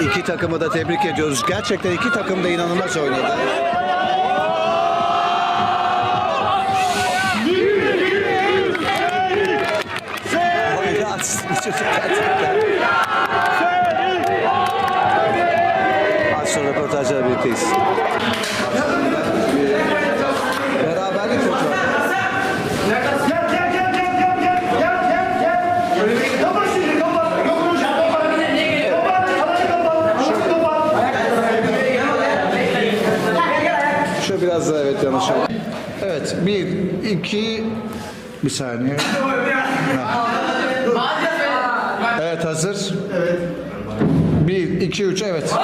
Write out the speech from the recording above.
İki takımı da tebrik ediyoruz. Gerçekten iki takım da inanılmaz oynadı. Çocuk gerçekten. kapat. Kapat. Kapat kapat. kapat. Şu biraz daha evet yanaşalım. Evet bir iki bir saniye. Evet hazır. Evet. Bir iki üç evet.